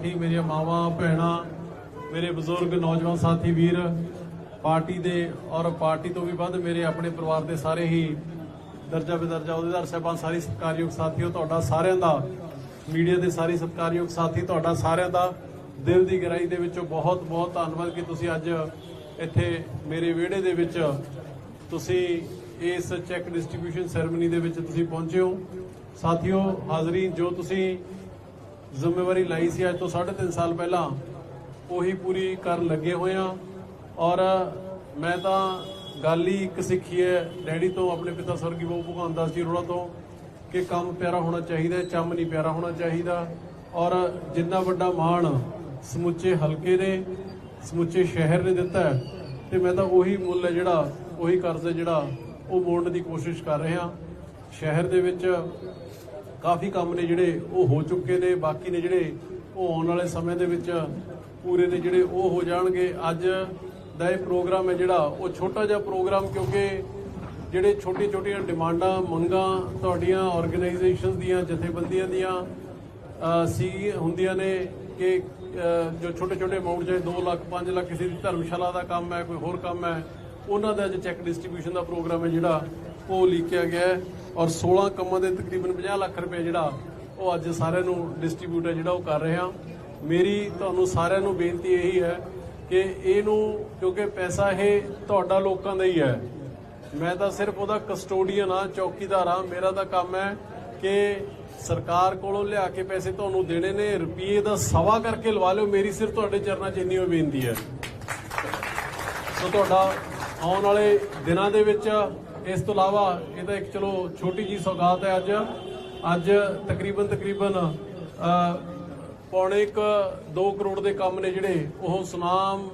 ਸਾਥੀ ਮੇਰੀਆਂ ਮਾਵਾਂ, ਭੈਣਾਂ, ਮੇਰੇ ਬਜ਼ੁਰਗ, ਨੌਜਵਾਨ ਸਾਥੀ, ਵੀਰ, ਪਾਰਟੀ ਦੇ ਔਰ ਪਾਰਟੀ ਤੋਂ ਵੀ ਵੱਧ ਮੇਰੇ ਆਪਣੇ ਪਰਿਵਾਰ ਦੇ ਸਾਰੇ ਹੀ ਦਰਜਾ ਬਦਰਜਾ ਅਹੁਦੇਦਾਰ ਸਾਹਿਬਾਨ, ਸਾਰੇ ਸਤਿਕਾਰਯੋਗ ਸਾਥੀਓ, ਤੁਹਾਡਾ ਸਾਰਿਆਂ ਦਾ, ਮੀਡੀਆ ਦੇ ਸਾਰੇ ਸਤਿਕਾਰਯੋਗ ਸਾਥੀ, ਤੁਹਾਡਾ ਸਾਰਿਆਂ ਦਾ ਦਿਲ ਦੀ ਗਹਿਰਾਈ ਦੇ ਵਿੱਚੋਂ ਬਹੁਤ ਬਹੁਤ ਧੰਨਵਾਦ ਕਿ ਤੁਸੀਂ ਅੱਜ ਇੱਥੇ ਮੇਰੇ ਵਿਹੜੇ ਦੇ ਵਿੱਚ ਤੁਸੀਂ ਇਸ ਚੈੱਕ ਡਿਸਟ੍ਰੀਬਿਊਸ਼ਨ ਸੈਰੇਮਨੀ ਦੇ ਵਿੱਚ ਤੁਸੀਂ ਪਹੁੰਚੇ ਹੋ। ਸਾਥੀਓ, ਹਾਜ਼ਰੀਨ, ਜੋ ਤੁਸੀਂ ਜ਼ਿੰਮੇਵਾਰੀ ਲਈ ਸੀ ਅੱਜ ਤੋਂ 3.5 ਸਾਲ ਪਹਿਲਾਂ। ਉਹੀ ਪੂਰੀ ਕਰਨ ਲੱਗੇ ਹੋਏ ਆ ਔਰ ਮੈਂ ਤਾਂ ਗੱਲ ਹੀ ਇੱਕ ਸਿੱਖੀ ਹੈ, ਡੈਡੀ ਤੋਂ, ਆਪਣੇ ਪਿਤਾ ਸਵਰਗੀ ਬਾਬੂ ਭਗਵਾਨ ਦਾਸ ਜੀ ਰੋੜਾ ਤੋਂ, ਕਿ ਕੰਮ ਪਿਆਰਾ ਹੋਣਾ ਚਾਹੀਦਾ ਚੰਮ ਨਹੀਂ ਪਿਆਰਾ ਹੋਣਾ ਚਾਹੀਦਾ। ਔਰ ਜਿੰਨਾ ਵੱਡਾ ਮਾਣ ਸਮੁੱਚੇ ਹਲਕੇ ਨੇ, ਸਮੁੱਚੇ ਸ਼ਹਿਰ ਨੇ ਦਿੱਤਾ ਹੈ, ਤੇ ਮੈਂ ਤਾਂ ਉਹੀ ਮੁੱਲ ਹੈ ਜਿਹੜਾ, ਉਹੀ ਕਰਜ਼ ਹੈ ਜਿਹੜਾ, ਉਹ ਮੋੜਨ ਦੀ ਕੋਸ਼ਿਸ਼ ਕਰ ਰਿਹਾ। ਸ਼ਹਿਰ ਦੇ ਵਿੱਚ ਕਾਫੀ ਕੰਮ ਨੇ ਜਿਹੜੇ ਉਹ ਹੋ ਚੁੱਕੇ ਨੇ, ਬਾਕੀ ਨੇ ਜਿਹੜੇ ਉਹ ਆਉਣ ਵਾਲੇ ਸਮੇਂ ਦੇ ਵਿੱਚ ਪੂਰੇ ਨੇ ਜਿਹੜੇ ਉਹ ਹੋ ਜਾਣਗੇ। ਅੱਜ ਦਾ ਇਹ ਪ੍ਰੋਗਰਾਮ ਹੈ ਜਿਹੜਾ, ਉਹ ਛੋਟਾ ਜਿਹਾ ਪ੍ਰੋਗਰਾਮ ਕਿਉਂਕਿ ਜਿਹੜੇ ਛੋਟੀਆਂ ਛੋਟੀਆਂ ਡਿਮਾਂਡਾਂ, ਮੰਗਾਂ ਤੁਹਾਡੀਆਂ ਆਰਗੇਨਾਈਜੇਸ਼ਨਸ ਦੀਆਂ, ਜਥੇਬੰਦੀਆਂ ਦੀਆਂ ਸੀ, ਹੁੰਦੀਆਂ ਨੇ ਕਿ ਜੋ ਛੋਟੇ ਛੋਟੇ ਅਮਾਉਂਟ ਚਾਹੇ 2 ਲੱਖ 5 ਲੱਖ ਕਿਸੇ ਦੀ ਧਰਮਸ਼ਾਲਾ ਦਾ ਕੰਮ ਹੈ, ਕੋਈ ਹੋਰ ਕੰਮ ਹੈ ਉਹਨਾਂ ਦਾ ਅੱਜ ਚੈੱਕ ਡਿਸਟ੍ਰੀਬਿਊਸ਼ਨ ਦਾ ਪ੍ਰੋਗਰਾਮ ਹੈ ਜਿਹੜਾ, ਉਹ ਲੀਕਿਆ ਗਿਆ ਹੈ ਔਰ 16 ਕੰਮਾਂ ਦੇ ਤਕਰੀਬਨ 50 ਲੱਖ ਰੁਪਏ ਜਿਹੜਾ, ਉਹ ਅੱਜ ਸਾਰਿਆਂ ਨੂੰ ਡਿਸਟ੍ਰੀਬਿਊਟ ਹੈ, ਜਿਹੜਾ ਉਹ ਕਰ ਰਹੇ ਹਾਂ। ਮੇਰੀ ਤੁਹਾਨੂੰ ਸਾਰਿਆਂ ਨੂੰ ਬੇਨਤੀ ਇਹੀ ਹੈ ਕਿ ਇਹਨੂੰ, ਕਿਉਂਕਿ ਪੈਸਾ ਇਹ ਤੁਹਾਡਾ ਲੋਕਾਂ ਦਾ ਹੀ ਹੈ। ਮੈਂ ਤਾਂ ਸਿਰਫ ਉਹਦਾ ਕਸਟੋਡੀਅਨ ਆ ਚੌਕੀਦਾਰ ਆ ਮੇਰਾ ਤਾਂ ਕੰਮ ਹੈ ਕਿ ਸਰਕਾਰ ਕੋਲੋਂ ਲਿਆ ਕੇ ਪੈਸੇ ਤੁਹਾਨੂੰ ਦੇਣੇ ਨੇ ਰੁਪਏ ਦਾ ਸਵਾ ਕਰਕੇ ਲਵਾ ਲਿਓ। ਮੇਰੀ ਸਿਰਫ ਤੁਹਾਡੇ ਚਰਨਾਂ 'ਚ ਇੰਨੀ ਬੇਨਤੀ ਹੈ। ਸੋ ਤੁਹਾਡਾ ਆਉਣ ਵਾਲੇ ਦਿਨਾਂ ਦੇ ਵਿੱਚ ਇਸ ਤੋਂ ਇਲਾਵਾ ਇਹ ਤਾਂ ਇੱਕ ਚਲੋ ਛੋਟੀ ਜੀ ਸੌਗਾਤ ਹੈ ਅੱਜ। ਅੱਜ ਤਕਰੀਬਨ ਤਕਰੀਬਨ ਅ, ਪੌਣੇ 2 ਕਰੋੜ ਦੇ ਕੰਮ ਨੇ ਜਿਹੜੇ ਉਹ ਸੁਨਾਮ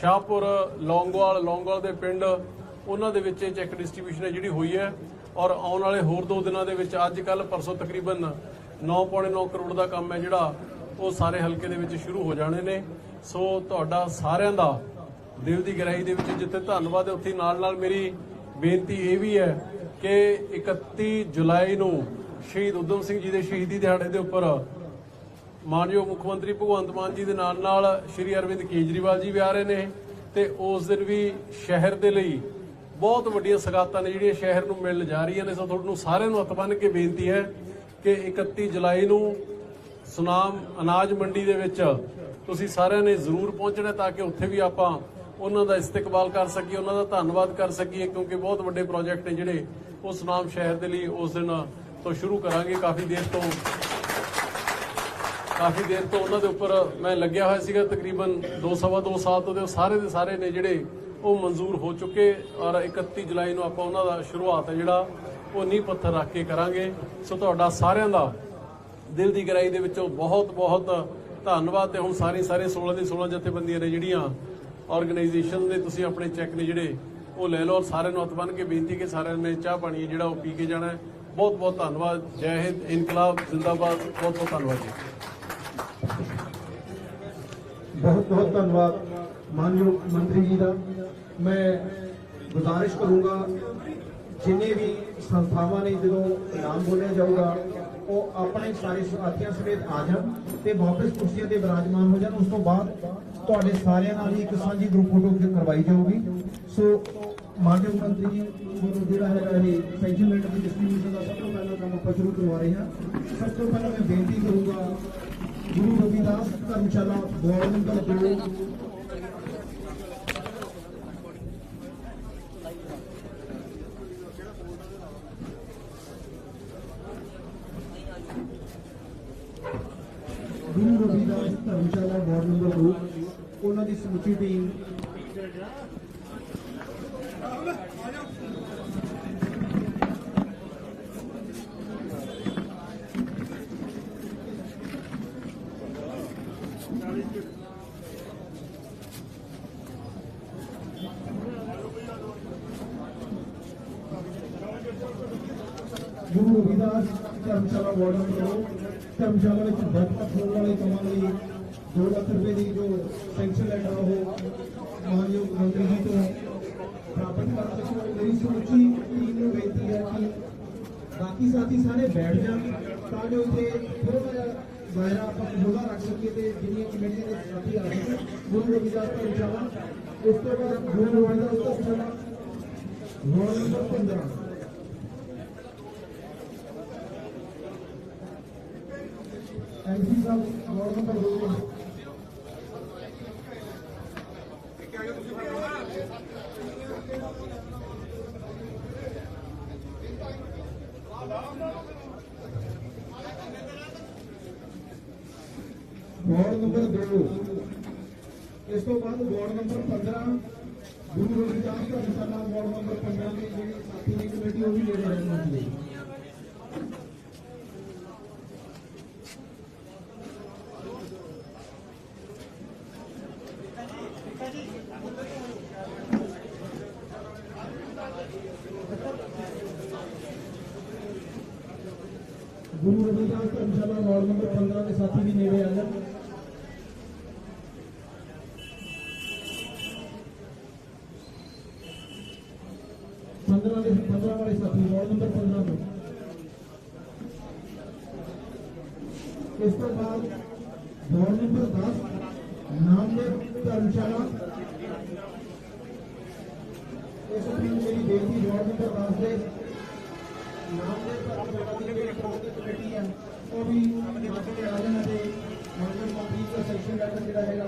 ਸ਼ਾਹਪੁਰ ਲੌਂਗਵਾਲ ਲੌਂਗਵਾਲ ਦੇ ਪਿੰਡ ਉਹਨਾਂ ਦੇ ਵਿੱਚ ਇਹ ਚੈੱਕ ਡਿਸਟ੍ਰੀਬਿਊਸ਼ਨ ਹੈ ਜਿਹੜੀ ਹੋਈ ਹੈ। ਔਰ ਆਉਣ ਵਾਲੇ ਹੋਰ ਦੋ ਦਿਨਾਂ ਦੇ ਵਿੱਚ ਅੱਜ ਕੱਲ ਪਰਸੋਂ ਤਕਰੀਬਨ 9.9 ਕਰੋੜ ਦਾ ਕੰਮ ਹੈ ਜਿਹੜਾ ਉਹ ਸਾਰੇ ਹਲਕੇ ਦੇ ਵਿੱਚ ਸ਼ੁਰੂ ਹੋ ਜਾਣੇ ਨੇ। ਸੋ ਤੁਹਾਡਾ ਸਾਰਿਆਂ ਦਾ ਦਿਲ ਦੀ ਗਹਿਰਾਈ ਦੇ ਵਿੱਚ ਜਿੱਥੇ ਧੰਨਵਾਦ ਹੈ, ਉੱਥੇ ਨਾਲ ਨਾਲ ਮੇਰੀ ਬੇਨਤੀ ਇਹ ਵੀ ਹੈ ਕਿ 31 ਜੁਲਾਈ ਨੂੰ ਸ਼ਹੀਦ ਉਦਮ ਸਿੰਘ ਜੀ ਦੇ ਸ਼ਹੀਦੀ ਦਿਹਾੜੇ ਦੇ ਉੱਪਰ ਮਾਨਯੋਗ ਮੁੱਖ ਮੰਤਰੀ ਭਗਵੰਤ ਮਾਨ ਜੀ ਦੇ ਨਾਲ ਨਾਲ ਸ਼੍ਰੀ ਅਰਵਿੰਦ ਕੇਜਰੀਵਾਲ ਜੀ ਵੀ ਆ ਰਹੇ ਨੇ ਤੇ ਉਸ ਦਿਨ ਵੀ ਸ਼ਹਿਰ ਦੇ ਲਈ ਬਹੁਤ ਵੱਡੀਆਂ ਸਗਾਤਾਂ ਨੇ ਜਿਹੜੀਆਂ ਸ਼ਹਿਰ ਨੂੰ ਮਿਲਣ ਜਾ ਰਹੀਆਂ ਨੇ। ਸੋ ਤੁਹਾਨੂੰ ਸਾਰਿਆਂ ਨੂੰ ਹੱਥ ਬੰਨ੍ਹ ਕੇ ਬੇਨਤੀ ਹੈ ਕਿ 31 ਜੁਲਾਈ ਨੂੰ ਸੁਨਾਮ ਅਨਾਜ ਮੰਡੀ ਦੇ ਵਿੱਚ ਤੁਸੀਂ ਸਾਰਿਆਂ ਨੇ ਜ਼ਰੂਰ ਪਹੁੰਚਣਾ ਤਾਂ ਕਿ ਉੱਥੇ ਵੀ ਆਪਾਂ ਉਹਨਾਂ ਦਾ ਇਸਤਕਬਾਲ ਕਰ ਸਕੀਏ, ਉਹਨਾਂ ਦਾ ਧੰਨਵਾਦ ਕਰ ਸਕੀਏ, ਕਿਉਂਕਿ ਬਹੁਤ ਵੱਡੇ ਪ੍ਰੋਜੈਕਟ ਨੇ ਜਿਹੜੇ ਉਹ ਸੁਨਾਮ ਸ਼ਹਿਰ ਦੇ ਲਈ ਉਸ ਦਿਨ ਤੋਂ ਸ਼ੁਰੂ ਕਰਾਂਗੇ। ਕਾਫੀ ਦੇਰ ਤੋਂ, ਕਾਫੀ ਦੇਰ ਤੋਂ ਉਹਨਾਂ ਦੇ ਉੱਪਰ ਮੈਂ ਲੱਗਿਆ ਹੋਇਆ ਸੀਗਾ। ਤਕਰੀਬਨ 2 ਸਵਾ 2 ਸਾਲ ਤੋਂ ਤੇ ਉਹ ਸਾਰੇ ਦੇ ਸਾਰੇ ਨੇ ਜਿਹੜੇ ਉਹ ਮਨਜ਼ੂਰ ਹੋ ਚੁੱਕੇ ਔਰ 31 ਜੁਲਾਈ ਨੂੰ ਆਪਾਂ ਉਹਨਾਂ ਦਾ ਸ਼ੁਰੂਆਤ ਹੈ ਜਿਹੜਾ ਉਹ ਨੀਂਹ ਪੱਥਰ ਰੱਖ ਕੇ ਕਰਾਂਗੇ। ਸੋ ਤੁਹਾਡਾ ਸਾਰਿਆਂ ਦਾ ਦਿਲ ਦੀ ਗਹਿਰਾਈ ਦੇ ਵਿੱਚੋਂ ਬਹੁਤ ਬਹੁਤ ਧੰਨਵਾਦ ਤੇ ਹੁਣ ਸਾਰੇ ਸਾਰੇ 16 ਦੇ 16 ਜਥੇਬੰਦੀਆਂ ਨੇ ਜਿਹੜੀਆਂ ਆਰਗੇਨਾਈਜੇਸ਼ਨ ਦੇ ਤੁਸੀਂ ਆਪਣੇ ਚੈੱਕ ਨੇ ਜਿਹੜੇ ਉਹ ਲੈ ਲਓ ਔਰ ਸਾਰਿਆਂ ਨੂੰ ਹੱਥ ਬੰਨ੍ਹ ਕੇ ਬੇਨਤੀ ਕਿ ਸਾਰਿਆਂ ਨੇ ਚਾਹ ਪਾਣੀ ਹੈ ਜਿਹੜਾ ਉਹ ਪੀ ਕੇ ਜਾਣਾ ਬਹੁਤ ਬਹੁਤ ਧੰਨਵਾਦ। ਜੈ ਹਿੰਦ, ਇਨਕਲਾਬ, ਜ਼ਿੰਦਾਬਾਦ। ਬਹੁਤ ਬਹੁਤ ਧੰਨਵਾਦ ਜੀ। ਬਹੁਤ ਬਹੁਤ ਧੰਨਵਾਦ ਮਾਨਯੋਗ ਮੰਤਰੀ ਜੀ ਦਾ। ਮੈਂ ਗੁਜ਼ਾਰਿਸ਼ ਕਰੂੰਗਾ ਜਿੰਨੇ ਵੀ ਸੰਸਥਾਵਾਂ ਨੇ ਜਦੋਂ ਨਾਮ ਬੋਲਿਆ ਜਾਊਗਾ ਉਹ ਆਪਣੇ ਸਾਰੇ ਸਾਥੀਆਂ ਸਮੇਤ ਆ ਜਾਣ ਤੇ ਵਾਪਸ ਕੁਰਸੀਆਂ ਤੇ ਵਿਰਾਜਮਾਨ ਹੋ ਜਾਣ। ਉਸ ਤੋਂ ਬਾਅਦ ਤੁਹਾਡੇ ਸਾਰਿਆਂ ਨਾਲ ਹੀ ਇੱਕ ਸਾਂਝੀ ਗਰੁੱਪ ਫੋਟੋ ਕਰਵਾਈ ਜਾਊਗੀ। ਸੋ ਮਾਨਯੋਗ ਮੰਤਰੀ ਜੀ ਵੱਲੋਂ ਜਿਹੜਾ ਹੈਗਾ ਇਹ ਪੈਨਸ਼ਨ ਦੀ ਡਿਸਟ੍ਰੀਬਿਊਸ਼ਨ ਦਾ ਸਭ ਤੋਂ ਪਹਿਲਾਂ ਕੰਮ ਆਪਾਂ ਸ਼ੁਰੂ ਕਰਵਾ ਰਹੇ ਹਾਂ। ਸਭ ਤੋਂ ਪਹਿਲਾਂ ਮੈਂ ਬੇਨਤੀ ਕਰੂੰਗਾ Guru Ravidas Dharamshala board number 2 Guru Ravidas Dharamshala ward number 2 ਉਹਨਾਂ ਦੀ ਸਮੁੱਚੀ ਟੀਮ। ਗੁਰੂ ਰਵਿਦਾਸ ਧਰਮਸ਼ਾਲਾ ਵਾਰਡ ਨੰਬਰ 2 ਧਰਮਸ਼ਾਲਾ ਵਿੱਚ ਬੈਠਕ ਹੋਣ ਵਾਲੇ ਕੰਮਾਂ ਲਈ 2 ਲੱਖ ਰੁਪਏ ਦੀ ਜੋ ਸੈਂਕਸ਼ਨ ਲੈਟਰ ਉਹ ਮਾਨਯੋਗ ਮੰਤਰੀ ਜੀ ਤੋਂ ਪ੍ਰਾਪਤ ਕਰ ਚੁੱਕੇ ਮੇਰੀ ਸਮੁੱਚੀ ਟੀਮ ਨੂੰ ਬੇਨਤੀ ਹੈ ਕਿ ਬਾਕੀ ਸਾਥੀ ਸਾਰੇ ਬੈਠ ਜਾਣ ਤਾਂ ਜੋ ਇੱਥੇ ਥੋੜਾ ਜਿਹਾ ਦਾਇਰਾ ਆਪਾਂ ਖੁੱਲਾ ਰੱਖ ਸਕੀਏ ਤੇ ਜਿੰਨੀਆਂ ਕਮੇਟੀਆਂ ਦੇ ਸਾਥੀ ਆ ਰਹੇ ਗੁਰੂ ਰਵਿਦਾਸ ਧਰਮਸ਼ਾਲਾ ਉਸ ਤੋਂ ਬਾਅਦ ਗੁਰੂ ਰਵਿਦਾਸ ਧਰਮਸ਼ਾਲਾ ਵਾਰਡ ਨੰਬਰ 15 ਐਮਸੀ ਸਾਹਿਬ ਵਾਰਡ ਨੰਬਰ 2 ਵਾਰਡ ਨੰਬਰ 2 ਇਸ ਤੋਂ ਬਾਅਦ ਵਾਰਡ ਨੰਬਰ 15 ਗੁਰੂ ਰਵਿਦਾਸ ਧਰਮਸ਼ਾਲਾ ਵਾਰਡ ਨੰਬਰ 15 ਦੀ ਜਿਹੜੀ ਸਾਥੀ ਦੀ ਕਮੇਟੀ, ਉਹ ਵੀ ਨੇੜੇ ਰਹਿਣੀ ਹੈ ਗੁਰੂ ਰਵਿਦਾਸ ਧਰਮਸ਼ਾਲਾ ਵਾਰਡ ਨੰਬਰ 15 ਦੇ ਸਾਥੀ ਵੀ ਨੇੜੇ ਆ ਜਾਣ ਪੰਦਰਾਂ ਦੇ 15 ਵਾਲੇ ਸਾਥੀ ਵਾਰਡ ਨੰਬਰ 15 ਤੋਂ ਇਸ ਤੋਂ ਬਾਅਦ ਵਾਰਡ ਨੰਬਰ 10 ਨਾਮਦੇਵ ਧਰਮਸ਼ਾਲਾ ਇਸ ਨੂੰ ਮੇਰੀ ਬੇਨਤੀ ਵਾਰਡ ਨੰਬਰ 10 ਦੇ ਨਾਮਦੇਵ ਧਰਮਸ਼ਾਲਾ ਦੀ ਜਿਹੜੀ ਪ੍ਰਬੰਧਕ ਕਮੇਟੀ ਹੈ ਉਹ ਵੀ ਮਾਤੇ ਆ ਜਾਣ ਅਤੇ ਮੰਜ਼ੂਰ ਮੰਤਰੀ ਦਾ ਸੈਕਸ਼ਨ ਲੈਟਰ ਜਿਹੜਾ ਹੈਗਾ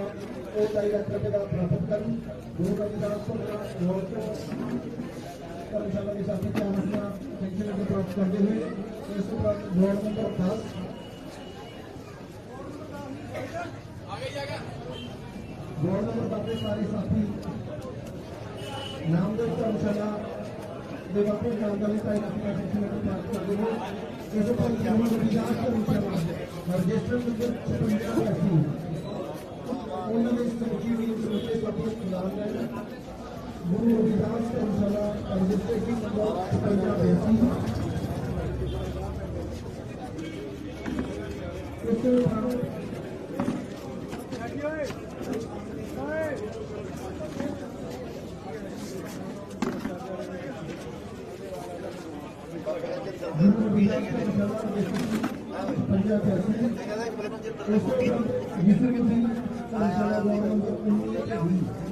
ਉਹ ਡਾਇਰੈਕਟਰ ਦਾ ਪ੍ਰਾਪਤ ਕਰਨ ਗੁਰੂ ਰਵਿਦਾਸ ਤੋਂ ਵਾਰਡ ਤੋਂ ਧਰਮਸ਼ਾਲਾ ਦੇ ਸਾਥੀ ਧਿਆਨ ਰੱਖਣਾ ਸੈਕਸ਼ਨ ਲੈਟਰ ਪ੍ਰਾਪਤ ਕਰਦੇ ਹੋਏ ਇਸ ਤੋਂ ਬਾਅਦ ਵਾਰਡ ਨੰਬਰ 10 ਵਾਰਡ ਨੰਬਰ 10 ਦੇ ਸਾਰੇ ਸਾਥੀ ਨਾਮਦੇਵ ਧਰਮਸ਼ਾਲਾ ਦੇ ਵਾਪਸ ਜਾਣਕਾਰੀ ਤਾਂ ਇੱਕ ਆਪਣਾ ਸੈਕਸ਼ਨ ਲੈਟਰ ਪ੍ਰਾਪਤ ਕਰਦੇ ਹੋਏ ਇਸ ਤੋਂ ਬਾਅਦ ਗੁਰੂ ਰਵਿਦਾਸ ਧਰਮਸ਼ਾਲਾ ਰਜਿਸਟਰ ਨੰਬਰ 56 ਅਸੀਂ ਉਹਨਾਂ ਦੇ ਸਮੁੱਚੀ ਦੀ ਸਮੁੱਚੇ ਸਾਥੀ ਖਿਲਾਫ ਹੈ ਗੁਰੂ ਰਵਿਦਾਸ ਧਰਮਸ਼ਾਲਾ ਰਜਿਸਟ੍ਰੇਸ਼ਨ ਨੰਬਰ 56 ਇਸ ਤੋਂ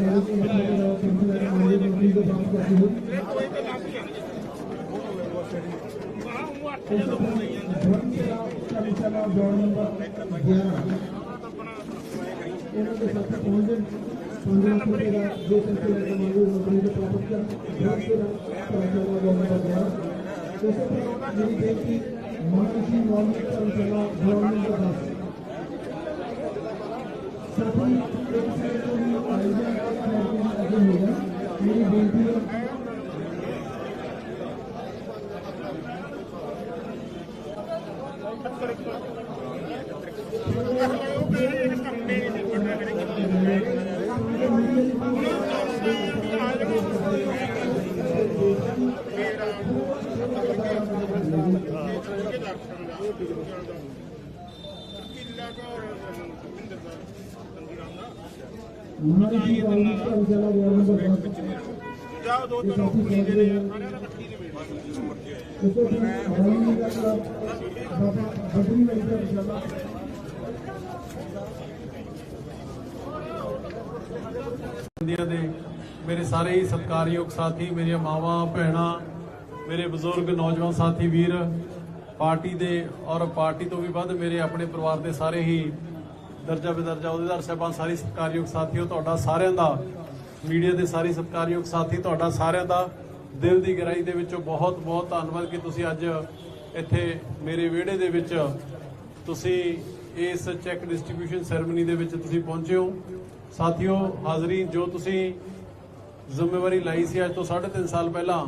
ਰਵਿਦਾਸ ਧਰਮਸ਼ਾਲਾ ਰਜਿਸਟ੍ਰੇਸ਼ਨ ਪੰਜਾਬ ਦੇ ਅਸੀਂ ਇਸ ਤੋਂ ਬਾਅਦ ਯਿਸੂ ਮਸੀਹ ਧਰਮਸ਼ਾਲਾ ਵਾਰਡ ਨੰਬਰ 19 ਤੇ 20 ਗੁਰੂ ਰਵਿਦਾਸ ਧਰਮਸ਼ਾਲਾ ਯਿਸੂ ਮਸੀਹ ਧਰਮਸ਼ਾਲਾ ਉਹਨਾਂ ਦੇ ਸਾਥੀਆਂ ਯਿਸੂ ਮਸੀਹ ਧਰਮਸ਼ਾਲਾ ਵਾਰਡ ਨੰਬਰ 19 ਤੇ 20 ਉਹਨਾਂ ਦੇ ਸਾਥੀ ਮੇਰੇ ਸਾਥੀ ਆ ਗਏ ਉਸ ਤੋਂ ਉੱਪਰ ਬ੍ਰਹਮਚਰਾ ਧਰਮਸ਼ਾਲਾ ਵਾਰਡ ਨੰਬਰ 11 ਜਿਸੇ ਧਰਮਸ਼ਾਲਾ ਦੇ ਸਾਰੇ ਦੇ ਮਸਲੇ ਮੇਰੀ ਬੇਨਤੀ ਮਹਾਰਿਸ਼ੀ ਵਾਲਮੀਕ ਧਰਮਸ਼ਾਲਾ ਵਾਰਡ ਨੰਬਰ 10 ਸਾਥੀ ਇੱਕ ਸਾਈਡ ਤੋਂ ਵੀ ਆয়োਜਨ ਕਰਕੇ ਅੱਗੇ ਹੋ ਗਿਆ ਮੇਰੀ ਬੇਨਤੀ ਹੈ ਮਹਾਰਿਸ਼ੀ ਵਾਲਮੀਕ ਧਰਮਸ਼ਾਲਾ ਵਾਰਡ ਨੰਬਰ 10 ਜਾਓ ਦੋ ਤਿੰਨ ਕੁੜੀ ਦੇ ਨੇ। ਸਾਰਿਆਂ ਨੇ ਇਕੱਠੀ ਦੇ ਵਿੱਚ ਇਸ ਤੋਂ ਬਾਅਦ ਹਰਿਆਣਾ ਦਾ ਕਲੱਬ ਬਾਬਾ ਬਦਰੀ ਵਾਲੀ ਧਰਮਸ਼ਾਲਾ ਇੰਡੀਆ ਦੇ ਮੇਰੇ ਸਾਰੇ ਹੀ ਸਤਿਕਾਰਯੋਗ ਸਾਥੀ ਮੇਰੀਆਂ ਮਾਵਾਂ ਭੈਣਾਂ ਮੇਰੇ ਬਜ਼ੁਰਗ ਨੌਜਵਾਨ ਸਾਥੀ ਵੀਰ ਪਾਰਟੀ ਦੇ ਔਰ ਪਾਰਟੀ ਤੋਂ ਵੀ ਵੱਧ ਮੇਰੇ ਆਪਣੇ ਪਰਿਵਾਰ ਦੇ ਸਾਰੇ ਹੀ ਦਰਜਾ ਬਦਰਜਾ ਅਹੁਦੇਦਾਰ ਸਾਹਿਬਾਨ ਸਾਰੇ ਸਤਿਕਾਰਯੋਗ ਸਾਥੀਓ, ਤੁਹਾਡਾ ਸਾਰਿਆਂ ਦਾ, ਮੀਡੀਆ ਦੇ ਸਾਰੇ ਸਤਿਕਾਰਯੋਗ ਸਾਥੀ, ਤੁਹਾਡਾ ਸਾਰਿਆਂ ਦਾ ਦਿਲ ਦੀ ਗਹਿਰਾਈ ਦੇ ਵਿੱਚੋਂ ਬਹੁਤ ਬਹੁਤ ਧੰਨਵਾਦ ਕਿ ਤੁਸੀਂ ਅੱਜ ਇੱਥੇ ਮੇਰੇ ਵਿਹੜੇ ਦੇ ਵਿੱਚ ਤੁਸੀਂ ਇਸ ਚੈੱਕ ਡਿਸਟ੍ਰੀਬਿਊਸ਼ਨ ਸੈਰੇਮਨੀ ਦੇ ਵਿੱਚ ਤੁਸੀਂ ਪਹੁੰਚੇ ਹੋ। ਸਾਥੀਓ, ਹਾਜ਼ਰੀ ਜੋ ਤੁਸੀਂ ਜ਼ਿੰਮੇਵਾਰੀ ਲਈ ਸੀ ਅੱਜ ਤੋਂ 3.5 ਸਾਲ ਪਹਿਲਾਂ,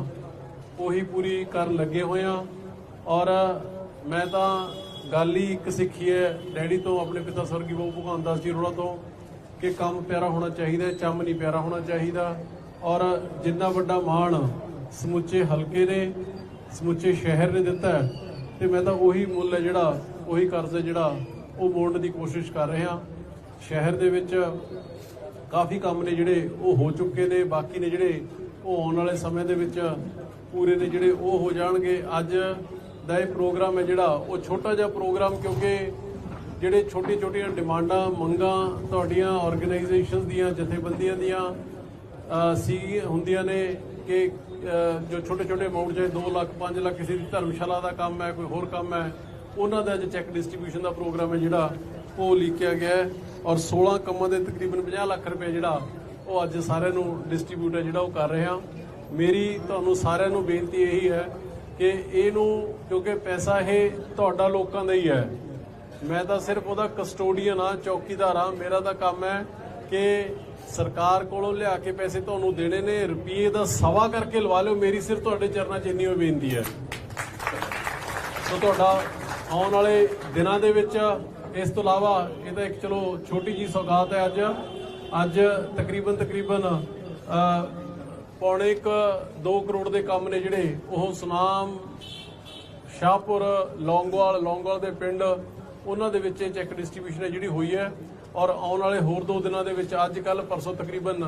ਉਹੀ ਪੂਰੀ ਕਰਨ ਲੱਗੇ ਹੋਏ ਆ ਔਰ ਮੈਂ ਤਾਂ ਗੱਲ ਹੀ ਇੱਕ ਸਿੱਖੀ ਹੈ। ਡੈਡੀ ਤੋਂ, ਆਪਣੇ ਪਿਤਾ ਸਰਗੀ ਬਾਬੂ ਭਗਵਾਨ ਦਾਸ ਜੀ ਰੋੜਾ ਤੋਂ ਕਿ ਕੰਮ ਪਿਆਰਾ ਹੋਣਾ ਚਾਹੀਦਾ, ਚੰਮ ਨਹੀਂ ਪਿਆਰਾ ਹੋਣਾ ਚਾਹੀਦਾ। ਔਰ ਜਿੰਨਾ ਵੱਡਾ ਮਾਣ ਸਮੁੱਚੇ ਹਲਕੇ ਨੇ, ਸਮੁੱਚੇ ਸ਼ਹਿਰ ਨੇ ਦਿੱਤਾ ਹੈ, ਤੇ ਮੈਂ ਤਾਂ ਉਹੀ ਮੁੱਲ ਹੈ ਜਿਹੜਾ, ਉਹੀ ਕਰਜ਼ ਹੈ ਜਿਹੜਾ ਉਹ ਮੋੜਨ ਦੀ ਕੋਸ਼ਿਸ਼ ਕਰ ਰਿਹਾ। ਸ਼ਹਿਰ ਦੇ ਵਿੱਚ ਕਾਫੀ ਕੰਮ ਨੇ ਜਿਹੜੇ ਉਹ ਹੋ ਚੁੱਕੇ ਨੇ, ਬਾਕੀ ਨੇ ਜਿਹੜੇ ਉਹ ਆਉਣ ਵਾਲੇ ਸਮੇਂ ਦੇ ਵਿੱਚ ਪੂਰੇ ਨੇ ਜਿਹੜੇ ਉਹ ਹੋ ਜਾਣਗੇ। ਅੱਜ ਦਾ ਇਹ ਪ੍ਰੋਗਰਾਮ ਹੈ ਜਿਹੜਾ, ਉਹ ਛੋਟਾ ਜਿਹਾ ਪ੍ਰੋਗਰਾਮ ਕਿਉਂਕਿ ਜਿਹੜੇ ਛੋਟੀ ਛੋਟੀਆਂ ਡਿਮਾਂਡਾਂ, ਮੰਗਾਂ ਤੁਹਾਡੀਆਂ ਆਰਗੇਨਾਈਜੇਸ਼ਨਸ ਦੀਆਂ, ਜਥੇਬੰਦੀਆਂ ਦੀਆਂ ਸੀ, ਹੁੰਦੀਆਂ ਨੇ ਕਿ ਜੋ ਛੋਟੇ ਛੋਟੇ ਅਮਾਉਂਟ ਚਾਹੇ 2 ਲੱਖ 5 ਲੱਖ ਕਿਸੇ ਦੀ ਧਰਮਸ਼ਾਲਾ ਦਾ ਕੰਮ ਹੈ, ਕੋਈ ਹੋਰ ਕੰਮ ਹੈ, ਉਹਨਾਂ ਦਾ ਅੱਜ ਚੈੱਕ ਡਿਸਟ੍ਰੀਬਿਊਸ਼ਨ ਦਾ ਪ੍ਰੋਗਰਾਮ ਹੈ ਜਿਹੜਾ, ਉਹ ਲੀਕਿਆ ਗਿਆ ਹੈ ਔਰ 16 ਕੰਮਾਂ ਦੇ ਤਕਰੀਬਨ 50 ਲੱਖ ਰੁਪਏ ਜਿਹੜਾ, ਉਹ ਅੱਜ ਸਾਰਿਆਂ ਨੂੰ ਡਿਸਟ੍ਰੀਬਿਊਟ ਹੈ ਜਿਹੜਾ ਉਹ ਕਰ ਰਹੇ ਹਾਂ। ਮੇਰੀ ਤੁਹਾਨੂੰ ਸਾਰਿਆਂ ਨੂੰ ਬੇਨਤੀ ਇਹੀ ਹੈ ਕਿ ਇਹਨੂੰ, ਕਿਉਂਕਿ ਪੈਸਾ ਇਹ ਤੁਹਾਡਾ ਲੋਕਾਂ ਦਾ ਹੀ ਹੈ। ਮੈਂ ਤਾਂ ਸਿਰਫ ਉਹਦਾ ਕਸਟੋਡੀਅਨ ਆ ਚੌਕੀਦਾਰ ਆ ਮੇਰਾ ਤਾਂ ਕੰਮ ਹੈ ਕਿ ਸਰਕਾਰ ਕੋਲੋਂ ਲਿਆ ਕੇ ਪੈਸੇ ਤੁਹਾਨੂੰ ਦੇਣੇ ਨੇ। ਰੁਪਏ ਦਾ ਸਵਾ ਕਰਕੇ ਲਵਾ ਲਿਓ। ਮੇਰੀ ਸਿਰਫ ਤੁਹਾਡੇ ਚਰਨਾਂ 'ਚ ਇੰਨੀ ਹੋਈ ਬੇਨਤੀ ਹੈ। ਸੋ ਤੁਹਾਡਾ ਆਉਣ ਵਾਲੇ ਦਿਨਾਂ ਦੇ ਵਿੱਚ, ਇਸ ਤੋਂ ਇਲਾਵਾ ਇਹ ਤਾਂ ਇੱਕ ਚਲੋ ਛੋਟੀ ਜੀ ਸੌਗਾਤ ਹੈ ਅੱਜ। ਅੱਜ ਤਕਰੀਬਨ ਤਕਰੀਬਨ ਪੌਣੇ ਪੌਣੇ 2 ਕਰੋੜ ਦੇ ਕੰਮ ਨੇ ਜਿਹੜੇ, ਉਹ ਸੁਨਾਮ, ਸ਼ਾਹਪੁਰ, ਲੌਂਗਵਾਲ ਲੌਂਗਵਾਲ ਦੇ ਪਿੰਡ, ਉਹਨਾਂ ਦੇ ਵਿੱਚ ਇਹ ਚੈੱਕ ਡਿਸਟ੍ਰੀਬਿਊਸ਼ਨ ਹੈ ਜਿਹੜੀ ਹੋਈ ਹੈ। ਔਰ ਆਉਣ ਵਾਲੇ ਹੋਰ ਦੋ ਦਿਨਾਂ ਦੇ ਵਿੱਚ ਅੱਜ ਕੱਲ ਪਰਸੋਂ ਤਕਰੀਬਨ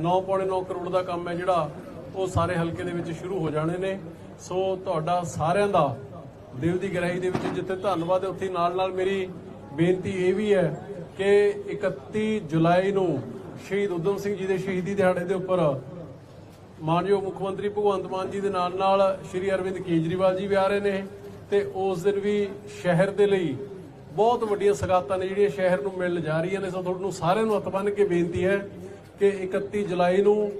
9.9 ਕਰੋੜ ਦਾ ਕੰਮ ਹੈ ਜਿਹੜਾ, ਉਹ ਸਾਰੇ ਹਲਕੇ ਦੇ ਵਿੱਚ ਸ਼ੁਰੂ ਹੋ ਜਾਣੇ ਨੇ। ਸੋ ਤੁਹਾਡਾ ਸਾਰਿਆਂ ਦਾ ਦਿਲ ਦੀ ਗਹਿਰਾਈ ਦੇ ਵਿੱਚ ਜਿੱਥੇ ਧੰਨਵਾਦ ਹੈ, ਉੱਥੇ ਨਾਲ ਨਾਲ ਮੇਰੀ ਬੇਨਤੀ ਇਹ ਵੀ ਹੈ ਕਿ 31 ਜੁਲਾਈ ਨੂੰ ਸ਼ਹੀਦ ਉਦਮ ਸਿੰਘ ਜੀ ਦੇ ਸ਼ਹੀਦੀ ਦਿਹਾੜੇ ਦੇ ਉੱਪਰ ਮਾਨਯੋਗ ਮੁੱਖ ਮੰਤਰੀ ਭਗਵੰਤ ਮਾਨ ਜੀ ਦੇ ਨਾਲ ਨਾਲ ਸ਼੍ਰੀ ਅਰਵਿੰਦ ਕੇਜਰੀਵਾਲ ਜੀ ਵੀ ਆ ਰਹੇ ਨੇ ਤੇ ਉਸ ਦਿਨ ਵੀ ਸ਼ਹਿਰ ਦੇ ਲਈ ਬਹੁਤ ਵੱਡੀਆਂ ਸਗਾਤਾਂ ਨੇ ਜਿਹੜੀਆਂ ਸ਼ਹਿਰ ਨੂੰ ਮਿਲਣ ਜਾ ਰਹੀਆਂ ਨੇ। ਸੋ ਤੁਹਾਨੂੰ ਸਾਰਿਆਂ ਨੂੰ ਹੱਥ ਬੰਨ੍ਹ ਕੇ ਬੇਨਤੀ ਹੈ ਕਿ 31 ਜੁਲਾਈ ਨੂੰ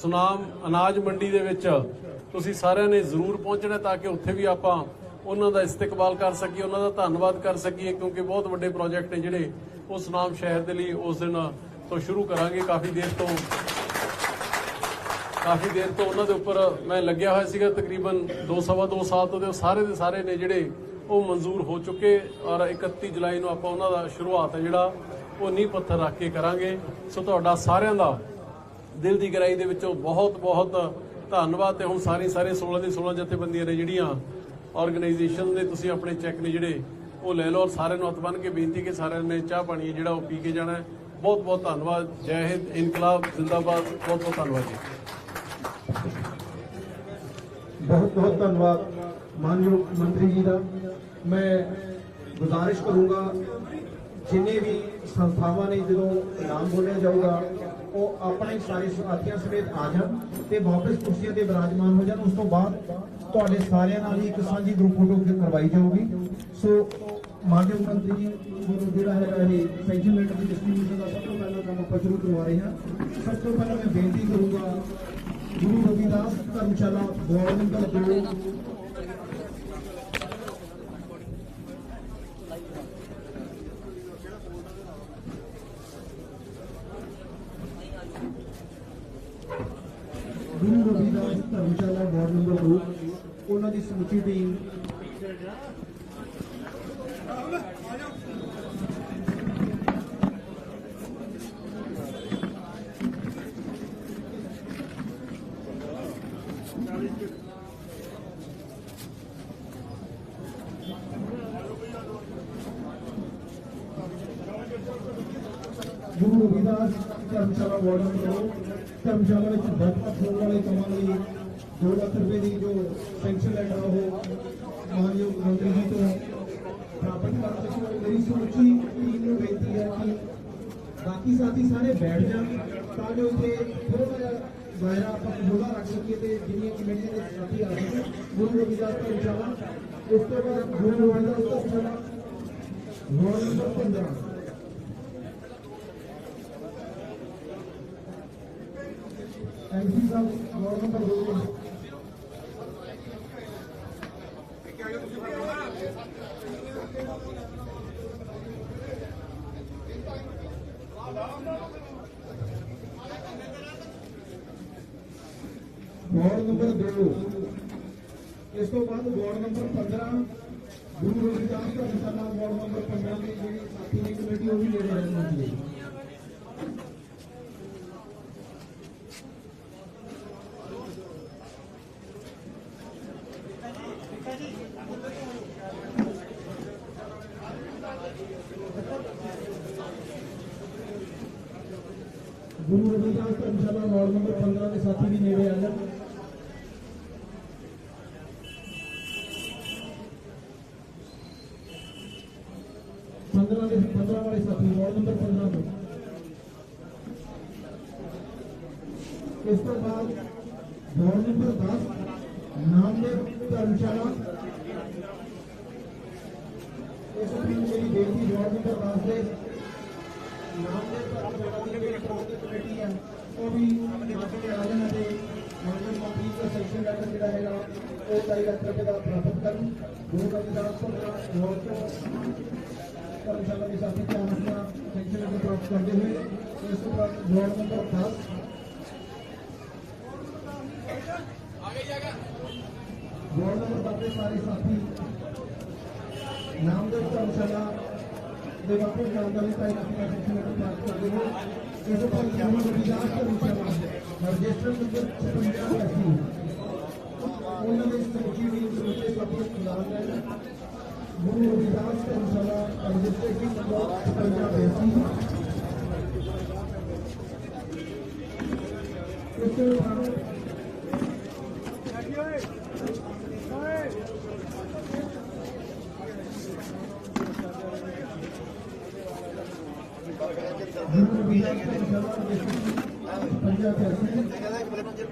ਸੁਨਾਮ ਅਨਾਜ ਮੰਡੀ ਦੇ ਵਿੱਚ ਤੁਸੀਂ ਸਾਰਿਆਂ ਨੇ ਜ਼ਰੂਰ ਪਹੁੰਚਣਾ ਤਾਂ ਕਿ ਉੱਥੇ ਵੀ ਆਪਾਂ ਉਹਨਾਂ ਦਾ ਇਸਤਕਬਾਲ ਕਰ ਸਕੀਏ, ਉਹਨਾਂ ਦਾ ਧੰਨਵਾਦ ਕਰ ਸਕੀਏ, ਕਿਉਂਕਿ ਬਹੁਤ ਵੱਡੇ ਪ੍ਰੋਜੈਕਟ ਨੇ ਜਿਹੜੇ ਉਹ ਸੁਨਾਮ ਸ਼ਹਿਰ ਦੇ ਲਈ ਉਸ ਦਿਨ ਤੋਂ ਸ਼ੁਰੂ ਕਰਾਂਗੇ ਕਾਫੀ ਦੇਰ ਤੋਂ। ਕਾਫੀ ਦੇਰ ਤੋਂ ਉਹਨਾਂ ਦੇ ਉੱਪਰ ਮੈਂ ਲੱਗਿਆ ਹੋਇਆ ਸੀਗਾ, ਤਕਰੀਬਨ 2 ਸਵਾ 2 ਸਾਲ ਤੋਂ ਤੇ ਸਾਰੇ ਦੇ ਸਾਰੇ ਨੇ ਜਿਹੜੇ ਉਹ ਮਨਜ਼ੂਰ ਹੋ ਚੁੱਕੇ ਔਰ 31 ਜੁਲਾਈ ਨੂੰ ਆਪਾਂ ਉਹਨਾਂ ਦਾ ਸ਼ੁਰੂਆਤ ਹੈ ਜਿਹੜਾ ਉਹ ਨੀਂਹ ਪੱਥਰ ਰੱਖ ਕੇ ਕਰਾਂਗੇ। ਸੋ ਤੁਹਾਡਾ ਸਾਰਿਆਂ ਦਾ ਦਿਲ ਦੀ ਗਹਿਰਾਈ ਦੇ ਵਿੱਚੋਂ ਬਹੁਤ ਬਹੁਤ ਧੰਨਵਾਦ ਤੇ ਹੁਣ ਸਾਰੀ, ਸਾਰੇ 16 ਦੀ 16 ਜਥੇਬੰਦੀਆਂ ਨੇ ਜਿਹੜੀਆਂ ਆਰਗੇਨਾਈਜੇਸ਼ਨ ਦੇ ਤੁਸੀਂ ਆਪਣੇ ਚੈੱਕ ਨੇ ਜਿਹੜੇ ਉਹ ਲੈ ਲਓ ਔਰ ਸਾਰਿਆਂ ਨੂੰ ਹੱਥ ਬੰਨ੍ਹ ਕੇ ਬੇਨਤੀ ਕਿ ਸਾਰਿਆਂ ਨੇ ਚਾਹ ਪਾਣੀ ਹੈ ਜਿਹੜਾ ਉਹ ਪੀ ਕੇ ਜਾਣਾ ਬਹੁਤ ਬਹੁਤ ਧੰਨਵਾਦ। ਜੈ ਹਿੰਦ, ਇਨਕਲਾਬ, ਜ਼ਿੰਦਾਬਾਦ। ਬਹੁਤ ਬਹੁਤ ਧੰਨਵਾਦ ਜੀ। ਬਹੁਤ ਬਹੁਤ ਧੰਨਵਾਦ ਮਾਨਯੋਗ ਮੰਤਰੀ ਜੀ ਦਾ। ਮੈਂ ਗੁਜ਼ਾਰਿਸ਼ ਕਰੂੰਗਾ, ਜਿੰਨੇ ਵੀ ਸੰਸਥਾਵਾਂ ਨੇ ਜਦੋਂ ਨਾਮ ਬੋਲਿਆ ਜਾਊਗਾ, ਉਹ ਆਪਣੇ ਸਾਰੇ ਸਾਥੀਆਂ ਸਮੇਤ ਆ ਜਾਣ ਤੇ ਵਾਪਸ ਕੁਰਸੀਆਂ ਤੇ ਬਿਰਾਜਮਾਨ ਹੋ ਜਾਣ। ਉਸ ਤੋਂ ਬਾਅਦ ਤੁਹਾਡੇ ਸਾਰਿਆਂ ਨਾਲ ਹੀ ਇੱਕ ਸਾਂਝੀ ਗਰੁੱਪ ਫੋਟੋ ਕਰਵਾਈ ਜਾਊਗੀ। ਸੋ ਮਾਨਯੋਗ ਮੰਤਰੀ ਜੀ ਵੱਲੋਂ ਜਿਹੜਾ ਹੈ ਇਹ ਪੈਨਸ਼ਨ ਲੈਟਰ ਦੀ ਡਿਸਟ੍ਰੀਬਿਊਸ਼ਨ ਦਾ ਸਭ ਤੋਂ ਪਹਿਲਾਂ ਕੰਮ ਆਪਾਂ ਸ਼ੁਰੂ ਕਰਵਾ ਰਹੇ ਹਾਂ। ਸਭ ਤੋਂ ਪਹਿਲਾਂ ਮੈਂ ਬੇਨਤੀ ਕਰੂੰਗਾ ਗੁਰੂ ਰਵਿਦਾਸ ਧਰਮਸ਼ਾਲਾ ਵਾਰਡ ਨੰਬਰ 2 ਗੁਰੂ ਰਵਿਦਾਸ ਧਰਮਸ਼ਾਲਾ ਵਾਰਡ ਨੰਬਰ 2 ਉਹਨਾਂ ਦੀ ਸਮੁੱਚੀ ਟੀਮ ਗੁਰੂ ਰਵਿਦਾਸ ਧਰਮਸ਼ਾਲਾ ਵਾਰਡ ਨੰਬਰ 2 ਧਰਮਸ਼ਾਲਾ ਵਿੱਚ ਵੱਖ-ਵੱਖ ਵਾਲੇ ਕੰਮਾਂ ਲਈ 2 ਲੱਖ ਰੁਪਏ ਦੀ ਜੋ ਪੈਨਸ਼ਨ ਲੈਟਰ ਉਹ ਮਾਨਯੋਗ ਮੰਤਰੀ ਜੀ ਤੋਂ ਪ੍ਰਾਪਤ ਕਰ ਚੁੱਕੇ ਮੇਰੀ ਸਮੁੱਚੀ ਟੀਮ ਨੂੰ ਬੇਨਤੀ ਹੈ ਕਿ ਬਾਕੀ ਸਾਥੀ ਸਾਰੇ ਬੈਠ ਜਾਣ ਤਾਂ ਜੋ ਇੱਥੇ ਥੋੜਾ ਜਿਹਾ ਦਾਇਰਾ ਆਪਾਂ ਖੁੱਲਾ ਰੱਖ ਸਕੀਏ ਤੇ ਜਿੰਨੀਆਂ ਕਮੇਟੀਆਂ ਦੇ ਸਾਥੀ ਆ ਰਹੇ ਗੁਰੂ ਰਵਿਦਾਸ ਧਰਮਸ਼ਾਲਾ, ਉਸ ਤੋਂ ਬਾਅਦ ਗੁਰੂ ਰਵਿਦਾਸ ਧਰਮਸ਼ਾਲਾ ਵਾਰਡ ਨੰਬਰ 15 ਐਮਸੀ ਸਾਹਿਬ ਵਾਰਡ ਨੰਬਰ 2 ਵਾਰਡ ਨੰਬਰ 2 ਇਸ ਤੋਂ ਬਾਅਦ ਵਾਰਡ ਨੰਬਰ 15 ਗੁਰੂ ਰਵਿਦਾਸ ਧਰਮਸ਼ਾਲਾ ਵਾਰਡ ਨੰਬਰ 15 ਦੀ ਜਿਹੜੀ ਸਾਥੀ ਦੀ ਕਮੇਟੀ ਉਹ ਵੀ ਨੇੜੇ ਰਹਿਣ ਵਾਲੀ ਹੈ ਗੁਰੂ ਰਵਿਦਾਸ ਧਰਮਸ਼ਾਲਾ ਵਾਰਡ ਨੰਬਰ 15 ਦੇ ਸਾਥੀ ਵੀ ਨੇੜੇ ਆ ਜਾਣ। ਪੰਦਰਾਂ ਦੇ 15 ਵਾਲੇ ਸਾਥੀ, ਵਾਰਡ ਨੰਬਰ 15 ਤੋਂ ਇਸ ਤੋਂ ਬਾਅਦ ਵਾਰਡ ਨੰਬਰ 10 ਨਾਮਦੇਵ ਧਰਮਸ਼ਾਲਾ ਇਸ ਵਿੱਚ ਮੇਰੀ ਬੇਨਤੀ ਵਾਰਡ ਨੰਬਰ 10 ਦੇ ਨਾਮਦੇਵ ਧਰਮਸ਼ਾਲਾ ਦੀ ਜਿਹੜੀ ਪ੍ਰਬੰਧਕ ਕਮੇਟੀ ਹੈ, ਉਹ ਵੀ ਮਾਫੀ ਆ ਅਤੇ ਮੰਗਲ ਮੰਤਰੀ ਦਾ ਸੈਕਸ਼ਨ ਲੈਟਰ ਜਿਹੜਾ ਹੈਗਾ, ਉਹ ਤਾਈ ਲੱਖ ਦਾ ਪ੍ਰਾਪਤ ਕਰਨ। ਗੁਰੂ ਰਵਿਦਾਸ ਭੰਗੜਾ ਵਾਰਡ ਤੋਂ ਧਰਮਸ਼ਾਲਾ ਦੇ ਸਾਥੀ ਧਿਆਨ ਸੈਕਸ਼ਨ ਲੈਟਰ ਪ੍ਰਾਪਤ ਕਰਦੇ ਹੋਏ। ਇਸ ਤੋਂ ਬਾਅਦ ਵਾਰਡ ਨੰਬਰ 10 ਵਾਰਡ ਨੰਬਰ 10 ਦੇ ਸਾਰੇ ਸਾਥੀ ਨਾਮਦੇਵ ਧਰਮਸ਼ਾਲਾ ਦੇ ਵਾਪਸ ਜਾਣਕਾਰੀ ਤਾਈ ਰੱਖਣਾ ਸੈਕਸ਼ਨ ਲੈਟਰ ਪ੍ਰਾਪਤ ਕਰਦੇ ਹੋਏ ਇਸ ਤੋਂ ਬਾਅਦ ਗੁਰੂ ਰਵਿਦਾਸ ਧਰਮਸ਼ਾਲਾ ਰਜਿਸਟਰ ਨੰਬਰ 56 ਐਸੀ ਉਹਨਾਂ ਦੇ ਸਮੁੱਚੀ ਟੀਮ ਸਮੁੱਚੇ ਸਾਥੀ ਖਿਲਾਫ ਹੈ ਗੁਰੂ ਰਵਿਦਾਸ ਧਰਮਸ਼ਾਲਾ ਰਜਿਸਟ੍ਰੇਸ਼ਨ ਨੰਬਰ 56 ਐਸੀ ਇਸ ਤੋਂ ਬਾਅਦ ਗੁਰੂ ਰਵਿਦਾਸ ਧਰਮਸ਼ਾਲਾ ਰਜਿਸਟ੍ਰੇਸ਼ਨ ਪੰਜਾਬ ਐਸੀ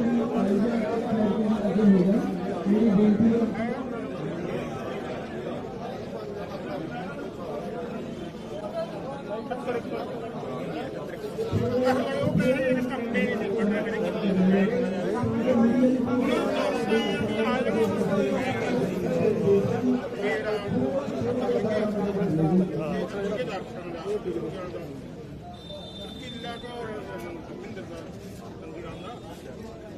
ਵਿਸ਼ੇ ਦੀ ਧਰਮਸ਼ਾਲਾ ਦੇ ਸਾਰੇ ਤੋਂ ਦਾ